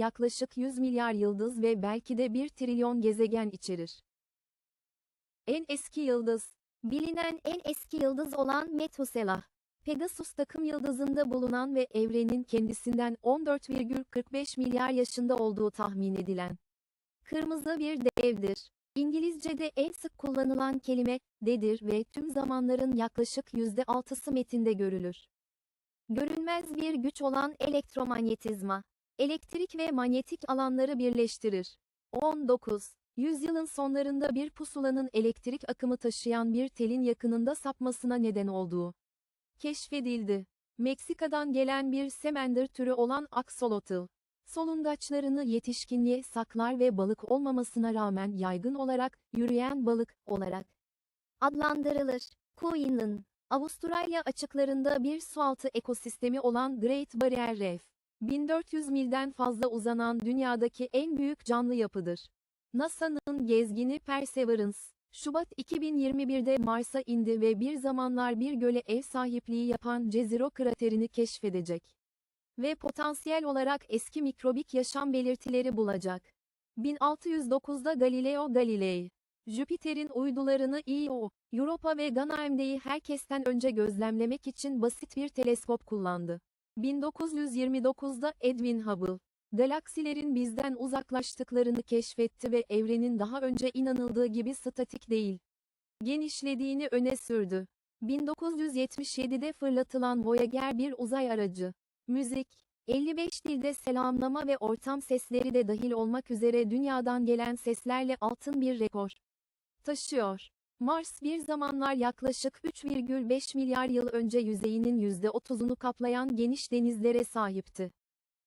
yaklaşık 100 milyar yıldız ve belki de 1 trilyon gezegen içerir. En eski yıldız, Bilinen en eski yıldız olan Methuselah. Pegasus takım yıldızında bulunan ve evrenin kendisinden 14,45 milyar yaşında olduğu tahmin edilen. Kırmızı bir devdir. İngilizce'de en sık kullanılan kelime, dedir ve tüm zamanların yaklaşık %6'sı metinde görülür. Görünmez bir güç olan elektromanyetizma. Elektrik ve manyetik alanları birleştirir. 19. Yüzyılın sonlarında bir pusulanın elektrik akımı taşıyan bir telin yakınında sapmasına neden olduğu keşfedildi. Meksika'dan gelen bir semender türü olan axolotl, solungaçlarını yetişkinliğe saklar ve balık olmamasına rağmen yaygın olarak yürüyen balık olarak adlandırılır. Queen'in Avustralya açıklarında bir sualtı ekosistemi olan Great Barrier Reef, 1400 milden fazla uzanan dünyadaki en büyük canlı yapıdır. NASA'nın gezgini Perseverance, Şubat 2021'de Mars'a indi ve bir zamanlar bir göle ev sahipliği yapan Jezero kraterini keşfedecek. Ve potansiyel olarak eski mikrobik yaşam belirtileri bulacak. 1609'da Galileo Galilei, Jüpiter'in uydularını Io, Europa ve Ganymede'yi herkesten önce gözlemlemek için basit bir teleskop kullandı. 1929'da Edwin Hubble, galaksilerin bizden uzaklaştıklarını keşfetti ve evrenin daha önce inanıldığı gibi statik değil, genişlediğini öne sürdü. 1977'de fırlatılan Voyager bir uzay aracı, müzik, 55 dilde selamlama ve ortam sesleri de dahil olmak üzere dünyadan gelen seslerle altın bir rekor taşıyor. Mars bir zamanlar yaklaşık 3,5 milyar yıl önce yüzeyinin %30'unu kaplayan geniş denizlere sahipti.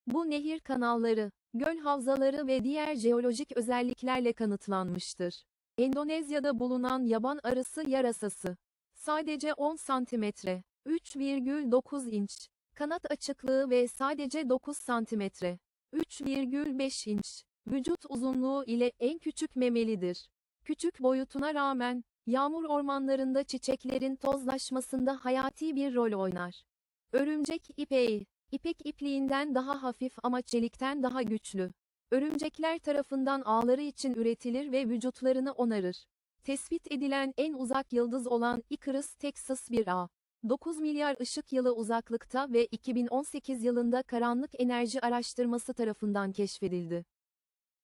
Bu nehir kanalları, göl havzaları ve diğer jeolojik özelliklerle kanıtlanmıştır. Endonezya'da bulunan yaban arısı yarasası. Sadece 10 santimetre, 3,9 inç, kanat açıklığı ve sadece 9 santimetre, 3,5 inç, vücut uzunluğu ile en küçük memelidir. Küçük boyutuna rağmen, yağmur ormanlarında çiçeklerin tozlaşmasında hayati bir rol oynar. Örümcek ipeği, ipek ipliğinden daha hafif ama çelikten daha güçlü. Örümcekler tarafından ağları için üretilir ve vücutlarını onarır. Tespit edilen en uzak yıldız olan Icarus Texas bir A. 9 milyar ışık yılı uzaklıkta ve 2018 yılında Karanlık Enerji Araştırması tarafından keşfedildi.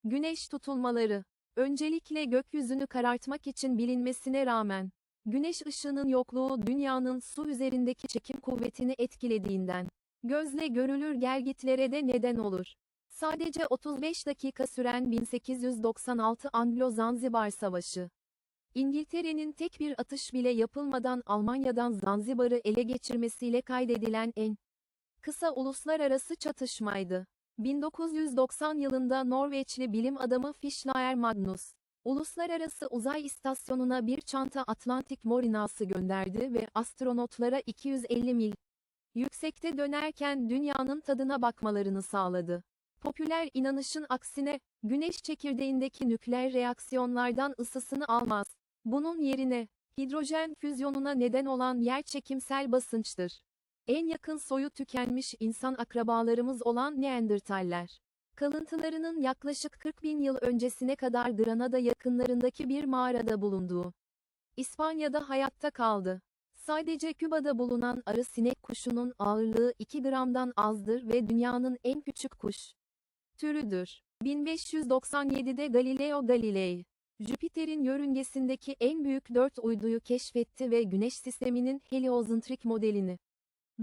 Güneş tutulmaları Öncelikle gökyüzünü karartmak için bilinmesine rağmen, güneş ışığının yokluğu dünyanın su üzerindeki çekim kuvvetini etkilediğinden, gözle görülür gelgitlere de neden olur. Sadece 35 dakika süren 1896 Anglo-Zanzibar Savaşı. İngiltere'nin tek bir atış bile yapılmadan Almanya'dan Zanzibar'ı ele geçirmesiyle kaydedilen en kısa uluslararası çatışmaydı. 1990 yılında Norveçli bilim adamı Fischlaer Magnus, Uluslararası Uzay İstasyonu'na bir çanta Atlantik morinası gönderdi ve astronotlara 250 mil yüksekte dönerken dünyanın tadına bakmalarını sağladı. Popüler inanışın aksine, güneş çekirdeğindeki nükleer reaksiyonlardan ısısını almaz. Bunun yerine, hidrojen füzyonuna neden olan yerçekimsel basınçtır. En yakın soyu tükenmiş insan akrabalarımız olan Neandertaller. Kalıntılarının yaklaşık 40 bin yıl öncesine kadar Granada yakınlarındaki bir mağarada bulunduğu. İspanya'da hayatta kaldı. Sadece Küba'da bulunan arı sinek kuşunun ağırlığı 2 gramdan azdır ve dünyanın en küçük kuş türüdür. 1597'de Galileo Galilei, Jüpiter'in yörüngesindeki en büyük dört uyduyu keşfetti ve Güneş sisteminin heliozentrik modelini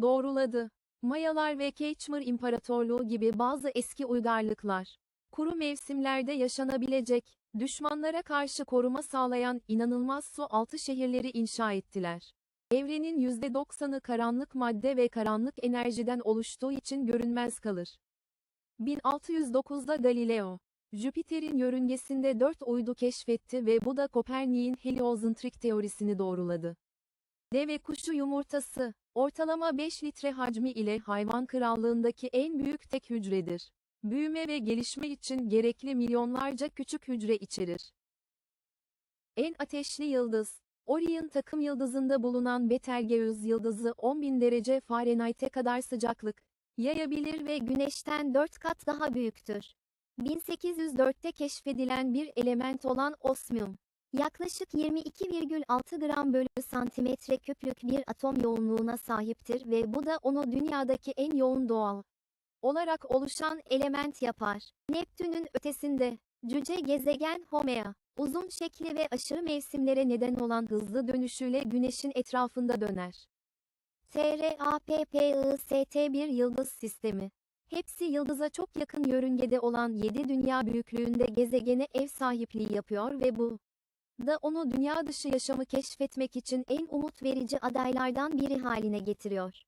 doğruladı. Mayalar ve Keichmer İmparatorluğu gibi bazı eski uygarlıklar, kuru mevsimlerde yaşanabilecek, düşmanlara karşı koruma sağlayan inanılmaz su altı şehirleri inşa ettiler. Evrenin %90'ı karanlık madde ve karanlık enerjiden oluştuğu için görünmez kalır. 1609'da Galileo, Jüpiter'in yörüngesinde dört uydu keşfetti ve bu da Kopernik'in heliozentrik teorisini doğruladı. Deve kuşu yumurtası, ortalama 5 litre hacmi ile hayvan krallığındaki en büyük tek hücredir. Büyüme ve gelişme için gerekli milyonlarca küçük hücre içerir. En ateşli yıldız, Orion takım yıldızında bulunan Betelgeuse yıldızı 10.000 derece Fahrenheit'e kadar sıcaklık, yayabilir ve Güneş'ten 4 kat daha büyüktür. 1804'te keşfedilen bir element olan osmium, yaklaşık 22,6 gram bölü santimetre küplük bir atom yoğunluğuna sahiptir ve bu da onu dünyadaki en yoğun doğal olarak oluşan element yapar. Neptün'ün ötesinde, cüce gezegen Haumea, uzun şekli ve aşırı mevsimlere neden olan hızlı dönüşüyle Güneş'in etrafında döner. TRAPPIST bir yıldız sistemi. Hepsi yıldıza çok yakın yörüngede olan 7 dünya büyüklüğünde gezegene ev sahipliği yapıyor ve bu da onu dünya dışı yaşamı keşfetmek için en umut verici adaylardan biri haline getiriyor.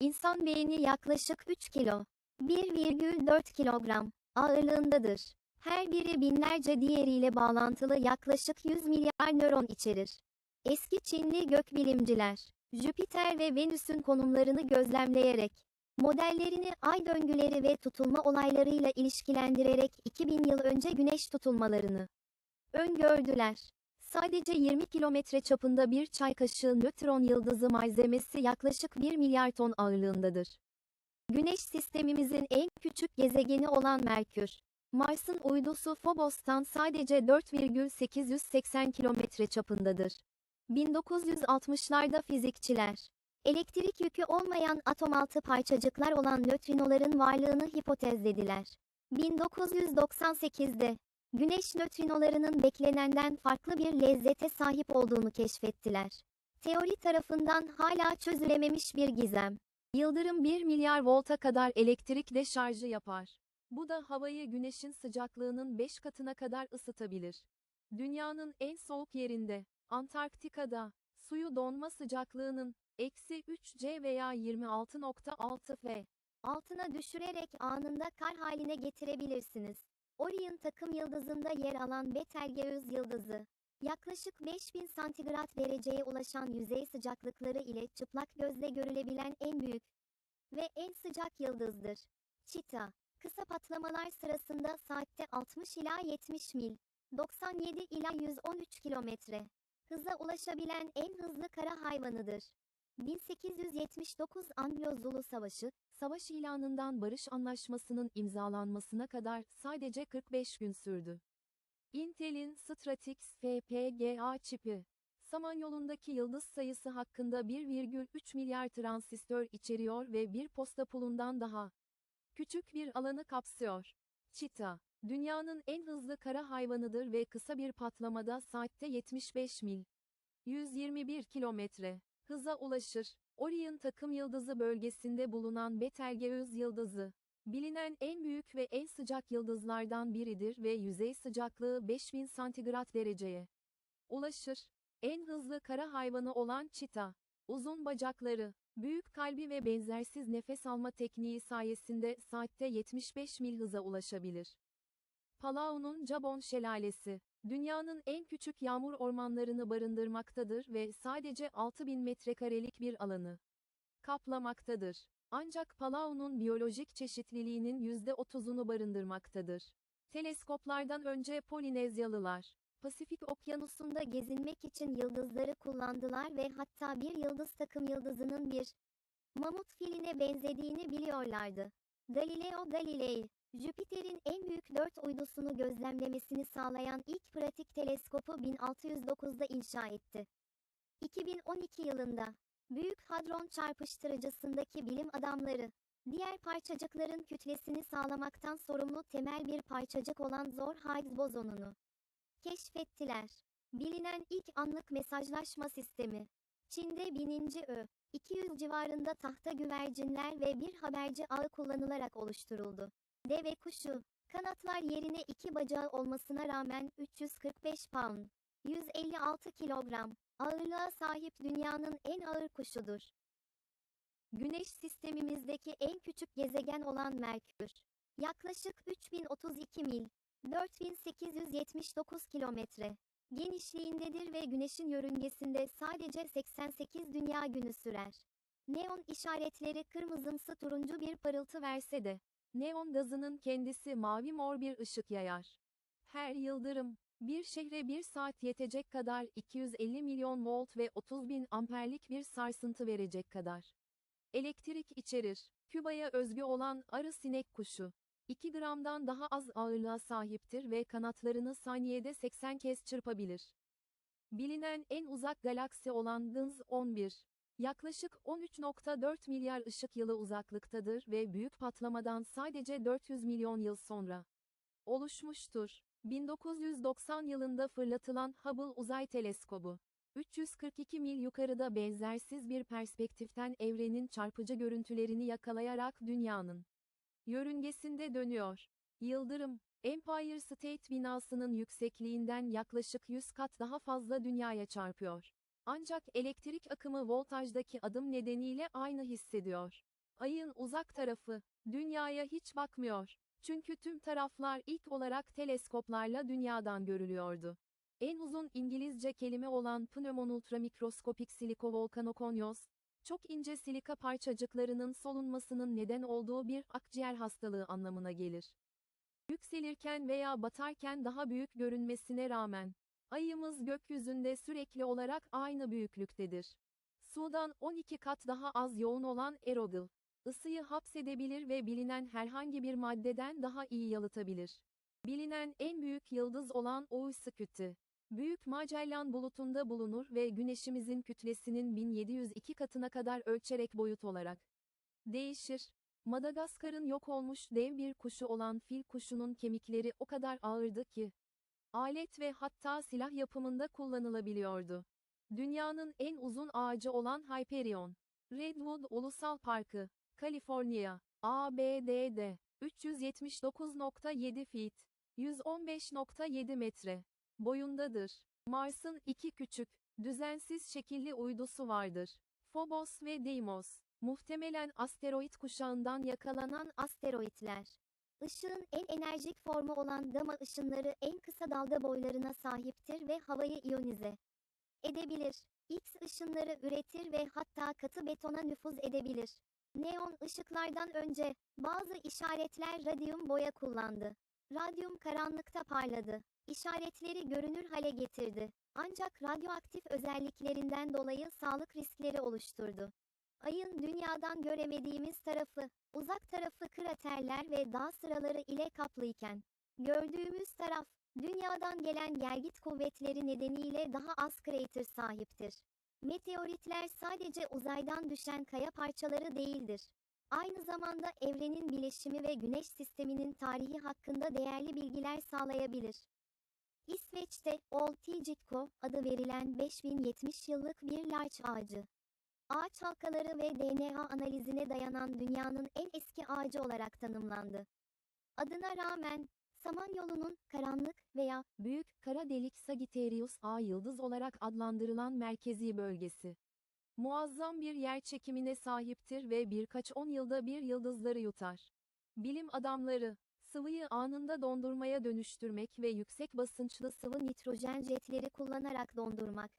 İnsan beyni yaklaşık 3 kilo, 1,4 kilogram ağırlığındadır. Her biri binlerce diğeriyle bağlantılı yaklaşık 100 milyar nöron içerir. Eski Çinli gökbilimciler, Jüpiter ve Venüs'ün konumlarını gözlemleyerek, modellerini ay döngüleri ve tutulma olaylarıyla ilişkilendirerek 2000 yıl önce güneş tutulmalarını öngördüler. Sadece 20 kilometre çapında bir çay kaşığı nötron yıldızı malzemesi yaklaşık 1 milyar ton ağırlığındadır. Güneş sistemimizin en küçük gezegeni olan Merkür, Mars'ın uydusu Phobos'tan sadece 4,880 kilometre çapındadır. 1960'larda fizikçiler, elektrik yükü olmayan atom-altı parçacıklar olan nötrinoların varlığını hipotezlediler. 1998'de, Güneş nötrinolarının beklenenden farklı bir lezzete sahip olduğunu keşfettiler. Teori tarafından hala çözülememiş bir gizem. Yıldırım 1 milyar volta kadar elektrikle şarjı yapar. Bu da havayı güneşin sıcaklığının 5 katına kadar ısıtabilir. Dünyanın en soğuk yerinde, Antarktika'da, suyu donma sıcaklığının eksi 3C veya 26.6 F altına düşürerek anında kar haline getirebilirsiniz. Orion takım yıldızında yer alan Betelgeuse yıldızı, yaklaşık 5000 santigrat dereceye ulaşan yüzey sıcaklıkları ile çıplak gözle görülebilen en büyük ve en sıcak yıldızdır. Çita, kısa patlamalar sırasında saatte 60 ila 70 mil, 97 ila 113 kilometre hıza ulaşabilen en hızlı kara hayvanıdır. 1879 Anglo-Zulu Savaşı, savaş ilanından barış anlaşmasının imzalanmasına kadar sadece 45 gün sürdü. Intel'in Stratix FPGA çipi, Samanyolu'ndaki yıldız sayısı hakkında 1,3 milyar transistör içeriyor ve bir posta pulundan daha küçük bir alanı kapsıyor. Çita, dünyanın en hızlı kara hayvanıdır ve kısa bir patlamada saatte 75 mil, 121 kilometre hıza ulaşır. Orion takım yıldızı bölgesinde bulunan Betelgeuse yıldızı, bilinen en büyük ve en sıcak yıldızlardan biridir ve yüzey sıcaklığı 5000 santigrat dereceye ulaşır. En hızlı kara hayvanı olan çita, uzun bacakları, büyük kalbi ve benzersiz nefes alma tekniği sayesinde saatte 75 mil hıza ulaşabilir. Palau'nun Jabon Şelalesi, dünyanın en küçük yağmur ormanlarını barındırmaktadır ve sadece 6000 metrekarelik bir alanı kaplamaktadır. Ancak Palau'nun biyolojik çeşitliliğinin %30'unu barındırmaktadır. Teleskoplardan önce Polinezyalılar, Pasifik Okyanusu'nda gezinmek için yıldızları kullandılar ve hatta bir yıldız takım yıldızının bir mamut filine benzediğini biliyorlardı. Galileo Galilei, Jüpiter'in en büyük dört uydusunu gözlemlemesini sağlayan ilk pratik teleskopu 1609'da inşa etti. 2012 yılında, Büyük Hadron çarpıştırıcısındaki bilim adamları, diğer parçacıkların kütlesini sağlamaktan sorumlu temel bir parçacık olan Zor Higgs bozonunu keşfettiler. Bilinen ilk anlık mesajlaşma sistemi. Çin'de bininci Ö, 200 civarında tahta güvercinler ve bir haberci ağı kullanılarak oluşturuldu. Deve kuşu, kanatlar yerine iki bacağı olmasına rağmen 345 pound, 156 kilogram, ağırlığa sahip dünyanın en ağır kuşudur. Güneş sistemimizdeki en küçük gezegen olan Merkür, yaklaşık 3032 mil, 4879 kilometre genişliğindedir ve Güneş'in yörüngesinde sadece 88 dünya günü sürer. Neon işaretleri kırmızımsı turuncu bir parıltı verse de, neon gazının kendisi mavi mor bir ışık yayar. Her yıldırım, bir şehre bir saat yetecek kadar 250 milyon volt ve 30 bin amperlik bir sarsıntı verecek kadar. Elektrik içerir. Küba'ya özgü olan arı sinek kuşu. 2 gramdan daha az ağırlığa sahiptir ve kanatlarını saniyede 80 kez çırpabilir. Bilinen en uzak galaksi olan Gins 11. Yaklaşık 13.4 milyar ışık yılı uzaklıktadır ve büyük patlamadan sadece 400 milyon yıl sonra oluşmuştur. 1990 yılında fırlatılan Hubble Uzay Teleskobu, 342 mil yukarıda benzersiz bir perspektiften evrenin çarpıcı görüntülerini yakalayarak dünyanın yörüngesinde dönüyor. Yıldırım, Empire State binasının yüksekliğinden yaklaşık 100 kat daha fazla dünyaya çarpıyor. Ancak elektrik akımı voltajdaki adım nedeniyle aynı hissediyor. Ayın uzak tarafı, dünyaya hiç bakmıyor. Çünkü tüm taraflar ilk olarak teleskoplarla dünyadan görülüyordu. En uzun İngilizce kelime olan pneumonultramikroskopik silikovolkanokonyos, çok ince silika parçacıklarının solunmasının neden olduğu bir akciğer hastalığı anlamına gelir. Yükselirken veya batarken daha büyük görünmesine rağmen, ayımız gökyüzünde sürekli olarak aynı büyüklüktedir. Sudan 12 kat daha az yoğun olan Erogl, ısıyı hapsedebilir ve bilinen herhangi bir maddeden daha iyi yalıtabilir. Bilinen en büyük yıldız olan Oğuz-Kütü, Büyük Magellan bulutunda bulunur ve Güneşimizin kütlesinin 1702 katına kadar ölçerek boyut olarak değişir. Madagaskar'ın yok olmuş dev bir kuşu olan fil kuşunun kemikleri o kadar ağırdı ki, alet ve hatta silah yapımında kullanılabiliyordu. Dünyanın en uzun ağacı olan Hyperion, Redwood Ulusal Parkı, Kaliforniya, ABD'de, 379.7 feet, 115.7 metre boyundadır. Mars'ın iki küçük, düzensiz şekilli uydusu vardır. Phobos ve Deimos, muhtemelen asteroid kuşağından yakalanan Asteroitler. Işığın en enerjik formu olan gama ışınları en kısa dalga boylarına sahiptir ve havayı iyonize edebilir. X ışınları üretir ve hatta katı betona nüfuz edebilir. Neon ışıklardan önce bazı işaretler radyum boya kullandı. Radyum karanlıkta parladı. İşaretleri görünür hale getirdi. Ancak radyoaktif özelliklerinden dolayı sağlık riskleri oluşturdu. Ayın dünyadan göremediğimiz tarafı, uzak tarafı kraterler ve dağ sıraları ile kaplıyken, gördüğümüz taraf, dünyadan gelen gelgit kuvvetleri nedeniyle daha az krater sahiptir. Meteoritler sadece uzaydan düşen kaya parçaları değildir. Aynı zamanda evrenin bileşimi ve güneş sisteminin tarihi hakkında değerli bilgiler sağlayabilir. İsveç'te Oltijikko adı verilen 5070 yıllık bir larç ağacı. Ağaç halkaları ve DNA analizine dayanan dünyanın en eski ağacı olarak tanımlandı. Adına rağmen, Samanyolu'nun karanlık veya büyük kara delik Sagittarius A yıldız olarak adlandırılan merkezi bölgesi. Muazzam bir yer çekimine sahiptir ve birkaç on yılda bir yıldızları yutar. Bilim adamları, sıvıyı anında dondurmaya dönüştürmek ve yüksek basınçlı sıvı nitrojen jetleri kullanarak dondurmak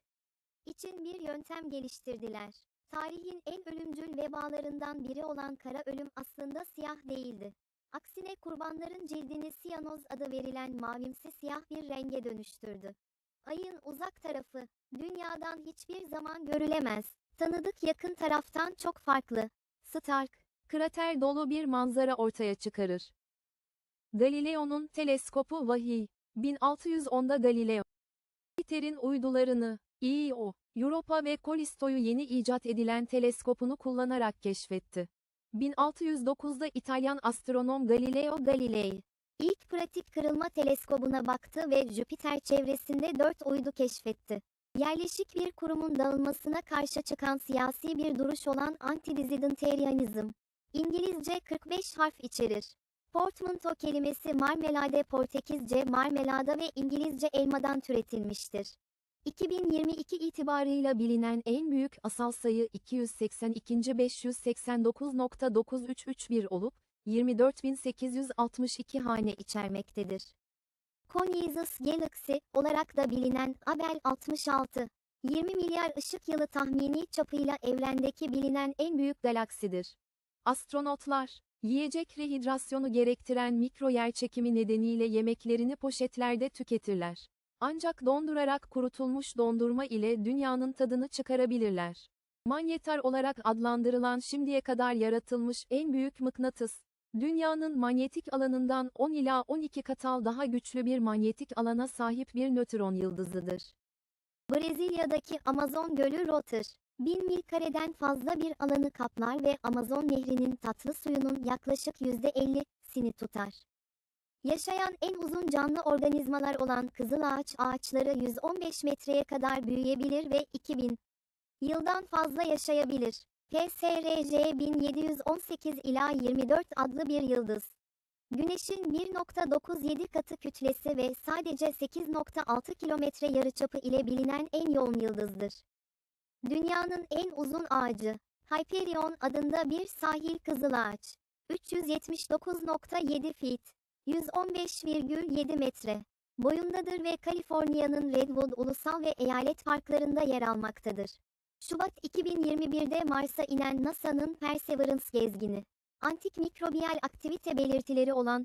için bir yöntem geliştirdiler. Tarihin en ölümcül vebalarından biri olan kara ölüm aslında siyah değildi. Aksine kurbanların cildini siyanoz adı verilen mavimsi siyah bir renge dönüştürdü. Ayın uzak tarafı, dünyadan hiçbir zaman görülemez. Tanıdık yakın taraftan çok farklı. Stark, krater dolu bir manzara ortaya çıkarır. Galileo'nun teleskopu vahiy, 1610'da Galileo, Jüpiter'in uydularını, Io, Europa ve Callisto'yu yeni icat edilen teleskopunu kullanarak keşfetti. 1609'da İtalyan astronom Galileo Galilei, ilk pratik kırılma teleskobuna baktı ve Jüpiter çevresinde dört uydu keşfetti. Yerleşik bir kurumun dağılmasına karşı çıkan siyasi bir duruş olan antidisidenterianizm, İngilizce 45 harf içerir. Portmanteau kelimesi marmelade Portekizce marmelada ve İngilizce elmadan türetilmiştir. 2022 itibarıyla bilinen en büyük asal sayı 282.589.9331 olup, 24.862 hane içermektedir. Coniosus Galaxy olarak da bilinen Abel 66, 20 milyar ışık yılı tahmini çapıyla evrendeki bilinen en büyük galaksidir. Astronotlar, yiyecek rehidrasyonu gerektiren mikro yerçekimi nedeniyle yemeklerini poşetlerde tüketirler. Ancak dondurarak kurutulmuş dondurma ile dünyanın tadını çıkarabilirler. Manyetar olarak adlandırılan şimdiye kadar yaratılmış en büyük mıknatıs, dünyanın manyetik alanından 10 ila 12 katal daha güçlü bir manyetik alana sahip bir nötron yıldızıdır. Brezilya'daki Amazon Gölü Rotterdam, 1000 mil kareden fazla bir alanı kaplar ve Amazon Nehri'nin tatlı suyunun yaklaşık %50'sini tutar. Yaşayan en uzun canlı organizmalar olan kızılağaç ağaçları 115 metreye kadar büyüyebilir ve 2000 yıldan fazla yaşayabilir. PSRJ 1718 ila 24 adlı bir yıldız. Güneşin 1.97 katı kütlesi ve sadece 8.6 kilometre yarıçapı ile bilinen en yoğun yıldızdır. Dünyanın en uzun ağacı, Hyperion adında bir sahil kızılağaç. 379.7 feet, 115,7 metre boyundadır ve Kaliforniya'nın Redwood Ulusal ve Eyalet Parklarında yer almaktadır. Şubat 2021'de Mars'a inen NASA'nın Perseverance gezgini, antik mikrobiyal aktivite belirtileri olan